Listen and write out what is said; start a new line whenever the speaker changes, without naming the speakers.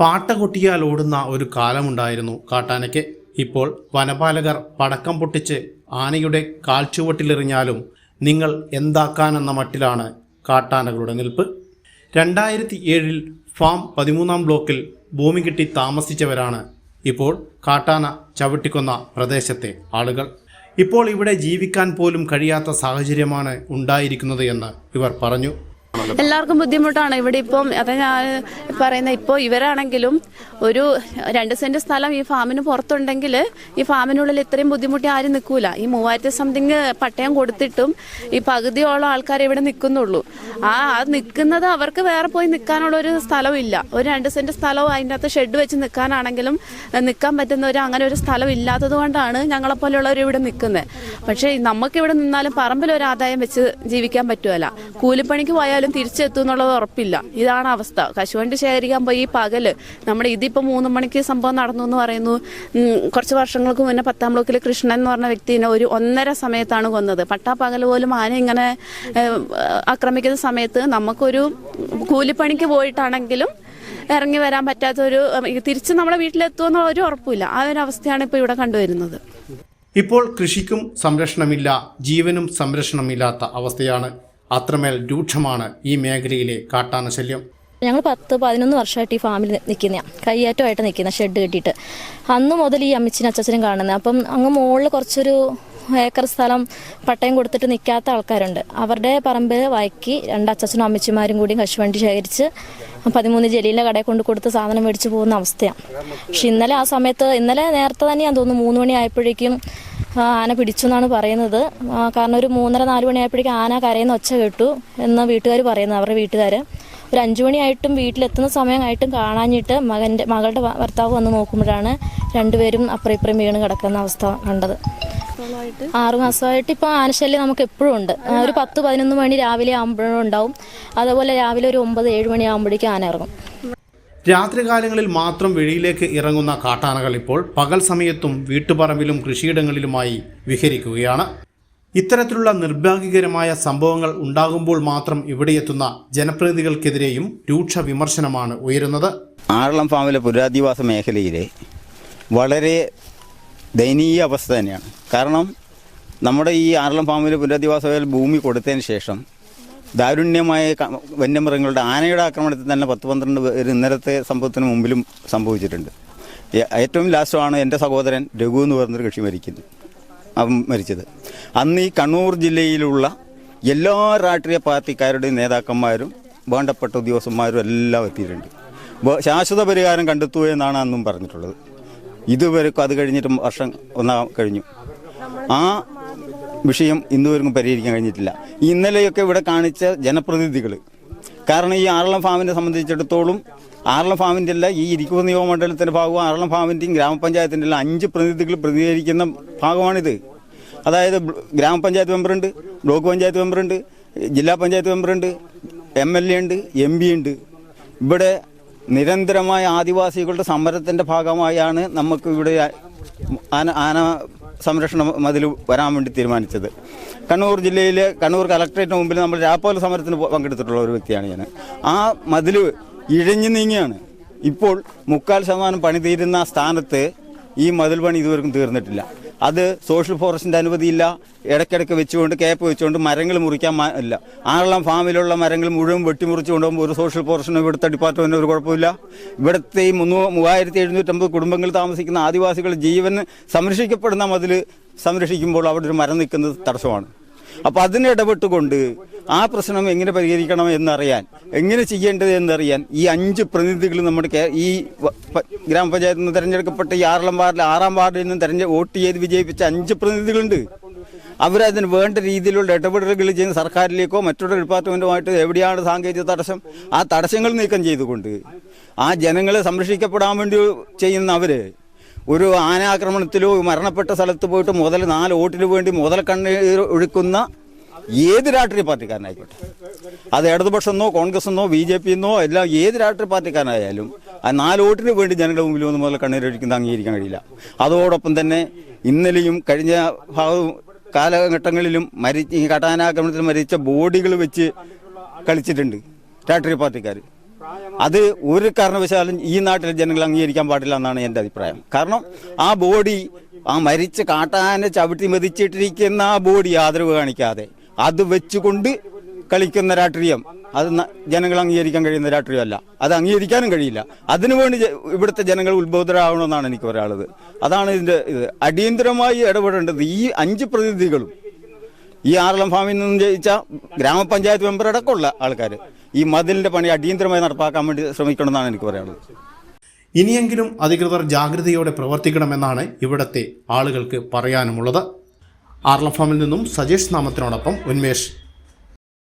പാട്ട കൊട്ടിയാൽ ഓടുന്ന ഒരു കാലമുണ്ടായിരുന്നു കാട്ടാനയ്ക്ക്. ഇപ്പോൾ വനപാലകർ പടക്കം പൊട്ടിച്ച് ആനയുടെ കാൽച്ചുവട്ടിലെറിഞ്ഞാലും നിങ്ങൾ എന്താക്കാനെന്ന മട്ടിലാണ് കാട്ടാനകളുടെ നിൽപ്പ്. രണ്ടായിരത്തി ഏഴിൽ ഫാം പതിമൂന്നാം ബ്ലോക്കിൽ ഭൂമി കിട്ടി താമസിച്ചവരാണ് ഇപ്പോൾ കാട്ടാന ചവിട്ടിക്കൊന്ന പ്രദേശത്തെ ആളുകൾ. ഇപ്പോൾ ഇവിടെ ജീവിക്കാൻ പോലും കഴിയാത്ത സാഹചര്യമാണ് ഉണ്ടായിരിക്കുന്നത് എന്ന് ഇവർ പറഞ്ഞു.
എല്ലാവർക്കും ബുദ്ധിമുട്ടാണ്. ഇവിടെ ഇപ്പം അതാ ഞാൻ പറയുന്ന ഇപ്പോൾ ഇവരാണെങ്കിലും ഒരു രണ്ട് സെന്റ് സ്ഥലം ഈ ഫാമിന് പുറത്തുണ്ടെങ്കിൽ ഈ ഫാമിനുള്ളിൽ ഇത്രയും ബുദ്ധിമുട്ടി ആരും നിൽക്കൂല. ഈ മൂവായിരത്തി സംതിങ് പട്ടയം കൊടുത്തിട്ടും ഈ പകുതിയോളം ആൾക്കാർ ഇവിടെ നിൽക്കുന്നുള്ളൂ. ആ അത് നിൽക്കുന്നത് അവർക്ക് വേറെ പോയി നിൽക്കാനുള്ള ഒരു സ്ഥലവും ഇല്ല. ഒരു രണ്ട് സെന്റ് സ്ഥലവും അതിന്റെ അകത്ത് ഷെഡ് വെച്ച് നിൽക്കാനാണെങ്കിലും നിൽക്കാൻ പറ്റുന്ന ഒരു അങ്ങനെ ഒരു സ്ഥലം ഇല്ലാത്തത് കൊണ്ടാണ് ഞങ്ങളെപ്പോലുള്ളവർ ഇവിടെ നിൽക്കുന്നത്. പക്ഷേ നമുക്ക് ഇവിടെ നിന്നാലും പറമ്പിൽ ഒരു ആദായം വെച്ച് ജീവിക്കാൻ പറ്റുമല്ല കൂലിപ്പണിക്ക് പോയാലും തിരിച്ചെത്തും എന്നുള്ളത് ഉറപ്പില്ല. ഇതാണ് അവസ്ഥ. കശുവണ്ടി ശേഖരിക്കാൻ പോയി ഈ പകൽ. നമ്മുടെ ഇതിപ്പോ മൂന്ന് മണിക്ക് സംഭവം നടന്നു എന്ന് പറയുന്നു. കുറച്ച് വർഷങ്ങൾക്ക് മുന്നേ പത്താം ബ്ലോക്കിൽ കൃഷ്ണൻ എന്ന് പറഞ്ഞ വ്യക്തിനെ ഒരു ഒന്നര സമയത്താണ് കൊന്നത്. പട്ടാ പകൽ പോലും ആന ഇങ്ങനെ ആക്രമിക്കുന്ന സമയത്ത് നമുക്കൊരു കൂലിപ്പണിക്ക് പോയിട്ടാണെങ്കിലും ഇറങ്ങി വരാൻ പറ്റാത്ത ഒരു തിരിച്ച് നമ്മുടെ വീട്ടിലെത്തുമെന്നുള്ള ഒരു ഉറപ്പില്ല. ആ ഒരു അവസ്ഥയാണ് ഇപ്പോൾ ഇവിടെ കണ്ടുവരുന്നത്.
ഇപ്പോൾ കൃഷിക്കും സംരക്ഷണമില്ല ജീവനും സംരക്ഷണമില്ലാത്ത അവസ്ഥയാണ് അത്രമേൽ രൂക്ഷമാണ് ഈ മേഖലയിലെ കാട്ടാന ശല്യം.
ഞങ്ങൾ പത്ത് പതിനൊന്ന് വർഷമായിട്ട് ഈ ഫാമിൽ നിൽക്കുന്ന കയ്യേറ്റമായിട്ട് നിൽക്കുന്ന ഷെഡ് കെട്ടിയിട്ട്. അന്ന് മുതൽ ഈ അമ്മച്ചിനും അച്ഛനും കാണുന്നത് അപ്പം അങ്ങ് മുകളിൽ കുറച്ചൊരു ഏക്കർ സ്ഥലം പട്ടയം കൊടുത്തിട്ട് നിൽക്കാത്ത ആൾക്കാരുണ്ട്. അവരുടെ പറമ്പ് വയക്കി രണ്ട് അച്ഛനും അമ്മച്ചിമാരും കൂടി കശുവണ്ടി ശേഖരിച്ച് പതിമൂന്ന് ജലീലിന്റെ കടയിൽ കൊണ്ട് കൊടുത്ത് സാധനം മേടിച്ച് പോകുന്ന അവസ്ഥയാണ് പക്ഷെ ഇന്നലെ ആ സമയത്ത് ഇന്നലെ നേരത്തെ തന്നെയാന്ന് തോന്നുന്നു മൂന്ന് മണി ആയപ്പോഴേക്കും ആന പിടിച്ചു എന്നാണ് പറയുന്നത്. കാരണം ഒരു മൂന്നര നാല് മണിയായപ്പോഴേക്കും ആന കരയുന്ന ഒച്ച കേട്ടു എന്ന് വീട്ടുകാർ പറയുന്നത് അവരുടെ വീട്ടുകാർ ഒരു അഞ്ചു മണിയായിട്ടും വീട്ടിലെത്തുന്ന സമയമായിട്ടും കാണാഞ്ഞിട്ട് മകന്റെ മകളുടെ ഭർത്താവ് വന്ന് നോക്കുമ്പോഴാണ് രണ്ടുപേരും അപ്പുറം ഇപ്പുറം വീണ് കിടക്കുന്ന അവസ്ഥ കണ്ടത്. ആറുമാസമായിട്ട് ഇപ്പോൾ ആനശല്യം നമുക്ക് എപ്പോഴും ഉണ്ട്. ഒരു പത്ത് പതിനൊന്ന് മണി രാവിലെ ആകുമ്പോഴും ഉണ്ടാവും. അതുപോലെ രാവിലെ ഒരു ഒമ്പത് ഏഴ് മണി ആകുമ്പോഴേക്കും ആന ഇറങ്ങും.
രാത്രികാലങ്ങളിൽ മാത്രം വെളിയിലേക്ക് ഇറങ്ങുന്ന കാട്ടാനകൾ ഇപ്പോൾ പകൽ സമയത്തും വീട്ടുപറമ്പിലും കൃഷിയിടങ്ങളിലുമായി വിഹരിക്കുകയാണ്. ഇത്തരത്തിലുള്ള നിർഭാഗ്യകരമായ സംഭവങ്ങൾ ഉണ്ടാകുമ്പോൾ മാത്രം ഇവിടെയെത്തുന്ന ജനപ്രതിനിധികൾക്കെതിരെയും രൂക്ഷ വിമർശനമാണ് ഉയരുന്നത്.
ആറളം ഫാമിലെ പുരാധിവാസ മേഖലയിലെ വളരെ ദയനീയ അവസ്ഥ തന്നെയാണ്. കാരണം നമ്മുടെ ഈ ആറളം ഫാമിലെ പുരാധിവാസ മേഖല ഭൂമി കൊടുത്തതിന് ശേഷം ദാരുണ്യമായ വന്യമൃഗങ്ങളുടെ ആനയുടെ ആക്രമണത്തിൽ തന്നെ പത്ത് പന്ത്രണ്ട് പേര് ഇന്നലത്തെ സംഭവത്തിന് മുമ്പിലും സംഭവിച്ചിട്ടുണ്ട്. ഏറ്റവും ലാസ്റ്റമാണ് എന്റെ സഹോദരൻ രഘു എന്ന് പറഞ്ഞൊരു കൃഷി മരിക്കുന്നത് അവൻ മരിച്ചത്. അന്ന് ഈ കണ്ണൂർ ജില്ലയിലുള്ള എല്ലാ രാഷ്ട്രീയ പാർട്ടിക്കാരുടെയും നേതാക്കന്മാരും വേണ്ടപ്പെട്ട ഉദ്യോഗസ്ഥന്മാരും എല്ലാം എത്തിയിട്ടുണ്ട്. ശാശ്വത പരിഹാരം കണ്ടെത്തുക എന്നാണ് അന്നും പറഞ്ഞിട്ടുള്ളത്. ഇതുവരെ അത് കഴിഞ്ഞിട്ടും വർഷം ഒന്നാ കഴിഞ്ഞു. ആ വിഷയം ഇന്നുവരെയും പരിഹരിക്കാൻ കഴിഞ്ഞിട്ടില്ല. ഇന്നലെയൊക്കെ ഇവിടെ കാണിച്ച ജനപ്രതിനിധികൾ കാരണം ഈ ആറളം ഫാമിനെ സംബന്ധിച്ചിടത്തോളം ആറളം ഫാമിന്റെ അല്ല ഈ ഇരിക്കൂർ നിയമമണ്ഡലത്തിന്റെ ഭാഗവും ആറളം ഫാമിന്റെയും ഗ്രാമപഞ്ചായത്തിന്റെ എല്ലാം അഞ്ച് പ്രതിനിധികൾ പ്രതിനിധീകരിക്കുന്ന ഭാഗമാണിത്. അതായത് ഗ്രാമപഞ്ചായത്ത് മെമ്പറുണ്ട് ബ്ലോക്ക് പഞ്ചായത്ത് മെമ്പറുണ്ട് ജില്ലാ പഞ്ചായത്ത് മെമ്പറുണ്ട് എം എൽ എ ഉണ്ട് എം പി ഉണ്ട്. ഇവിടെ നിരന്തരമായ ആദിവാസികളുടെ സമരത്തിന്റെ ഭാഗമായാണ് നമുക്ക് ഇവിടെ ആന ആന സംരക്ഷണ മതിൽ വരാൻ വേണ്ടി തീരുമാനിച്ചത്. കണ്ണൂർ ജില്ലയിലെ കണ്ണൂർ കലക്ടറേറ്റിന് മുമ്പിൽ നമ്മൾ രാപ്പോൽ സമരത്തിന് പങ്കെടുത്തിട്ടുള്ള ഒരു വ്യക്തിയാണ് ഞാൻ. ആ മതിൽ ഇഴഞ്ഞു നീങ്ങിയാണ്. ഇപ്പോൾ മുക്കാൽ ശതമാനം പണി തീരുന്ന സ്ഥാനത്ത് ഈ മതിൽ പണി ഇതുവരെയും തീർന്നിട്ടില്ല. അത് സോഷ്യൽ ഫോറസ്റ്റിന്റെ അനുമതിയില്ല. ഇടയ്ക്കിടയ്ക്ക് വെച്ചുകൊണ്ട് കേപ്പ് വെച്ചുകൊണ്ട് മരങ്ങൾ മുറിക്കാൻ ഇല്ല. ആറളം ഫാമിലുള്ള മരങ്ങൾ മുഴുവൻ വെട്ടിമുറിച്ച് കൊണ്ടുപോകുമ്പോൾ ഒരു സോഷ്യൽ ഫോറസ്റ്റിനും ഇവിടുത്തെ ഡിപ്പാർട്ട്മെന്റിന് ഒരു കുഴപ്പമില്ല. ഇവിടുത്തെ ഈ മുന്നൂ മൂവായിരത്തി എഴുന്നൂറ്റമ്പത് കുടുംബങ്ങൾ താമസിക്കുന്ന ആദിവാസികൾ ജീവൻ സംരക്ഷിക്കപ്പെടുന്ന മതിൽ സംരക്ഷിക്കുമ്പോൾ അവിടെ ഒരു മരം നിൽക്കുന്നത് തടസ്സമാണ്. അപ്പോൾ അതിനിടപെട്ടുകൊണ്ട് ആ പ്രശ്നം എങ്ങനെ പരിഹരിക്കണം എന്നറിയാൻ എങ്ങനെ ചെയ്യേണ്ടത് എന്നറിയാൻ ഈ അഞ്ച് പ്രതിനിധികൾ നമ്മുടെ ഈ ഗ്രാമപഞ്ചായത്തിൽ നിന്ന് തിരഞ്ഞെടുക്കപ്പെട്ട ഈ ആറളം വാർഡിൽ ആറാം വാർഡിൽ നിന്ന് തെരഞ്ഞെ വോട്ട് ചെയ്ത് വിജയിപ്പിച്ച അഞ്ച് പ്രതിനിധികളുണ്ട്. അവരതിന് വേണ്ട രീതിയിലുള്ള ഇടപെടലുകൾ ചെയ്യുന്ന സർക്കാരിലേക്കോ മറ്റുള്ള ഡിപ്പാർട്ട്മെന്റുമായിട്ട് എവിടെയാണ് സാങ്കേതിക തടസ്സം? ആ തടസ്സങ്ങൾ നീക്കം ചെയ്തുകൊണ്ട് ആ ജനങ്ങളെ സംരക്ഷിക്കപ്പെടാൻ വേണ്ടി ചെയ്യുന്ന അവർ ഒരു ആനാക്രമണത്തിലോ മരണപ്പെട്ട സ്ഥലത്ത് പോയിട്ട് മുതൽ നാല് വോട്ടിന് വേണ്ടി മുതൽ കണ്ണീർ ഒഴുക്കുന്ന ഏത് രാഷ്ട്രീയ പാർട്ടിക്കാരനായിക്കോട്ടെ? അത് ഇടതുപക്ഷമെന്നോ കോൺഗ്രസ് എന്നോ ബി ജെ പി എന്നോ എല്ലാം ഏത് രാഷ്ട്രീയ പാർട്ടിക്കാരനായാലും ആ നാല് വോട്ടിന് വേണ്ടി ജനങ്ങളുടെ മുമ്പിൽ വന്ന് മുതൽ കണ്ണീരൊഴിക്കുന്നത് അംഗീകരിക്കാൻ കഴിയില്ല. അതോടൊപ്പം തന്നെ ഇന്നലെയും കഴിഞ്ഞ ഭാഗവും കാലഘട്ടങ്ങളിലും മരി കട്ടാനാക്രമണത്തിൽ മരിച്ച ബോഡികൾ വെച്ച് കളിച്ചിട്ടുണ്ട് രാഷ്ട്രീയ പാർട്ടിക്കാർ അത് ഒരു കാരണവശാലും ഈ നാട്ടിലെ ജനങ്ങൾ അംഗീകരിക്കാൻ പാടില്ല എന്നാണ് എന്റെ അഭിപ്രായം. കാരണം ആ ബോഡി ആ മരിച്ച കാട്ടാനെ ചവിട്ടി മെതിച്ചിട്ടിരിക്കുന്ന ആ ബോഡി ആദരവ് കാണിക്കാതെ അത് വെച്ചുകൊണ്ട് കളിക്കുന്ന രാഷ്ട്രീയം. അത് ജനങ്ങൾ അംഗീകരിക്കാൻ കഴിയുന്ന രാഷ്ട്രീയമല്ല. അത് അംഗീകരിക്കാനും കഴിയില്ല. അതിനുവേണ്ടി ഇവിടുത്തെ ജനങ്ങൾ ഉത്ബോധരാകണമെന്നാണ് എനിക്ക് പറയാനുള്ളത് അതാണ് ഇതിന്റെ ഇത്. അടിയന്തരമായി ഇടപെടേണ്ടത് ഈ അഞ്ച് പ്രതിനിധികളും ഈ ആറളം ഫാമിൽ നിന്നും ജയിച്ച ഗ്രാമപഞ്ചായത്ത് മെമ്പർ അടക്കമുള്ള ആൾക്കാർ ഈ മതിലിന്റെ പണി അടിയന്തരമായി നടപ്പാക്കാൻ വേണ്ടി ശ്രമിക്കണമെന്നാണ് എനിക്ക് പറയാനുള്ളത്.
ഇനിയെങ്കിലും അധികൃതർ ജാഗ്രതയോടെ പ്രവർത്തിക്കണമെന്നാണ് ഇവിടത്തെ ആളുകൾക്ക് പറയാനുമുള്ളത്. ആർലഫാമിൽ നിന്നും സജേഷ് നാമത്തിനോടൊപ്പം ഉന്മേഷ്.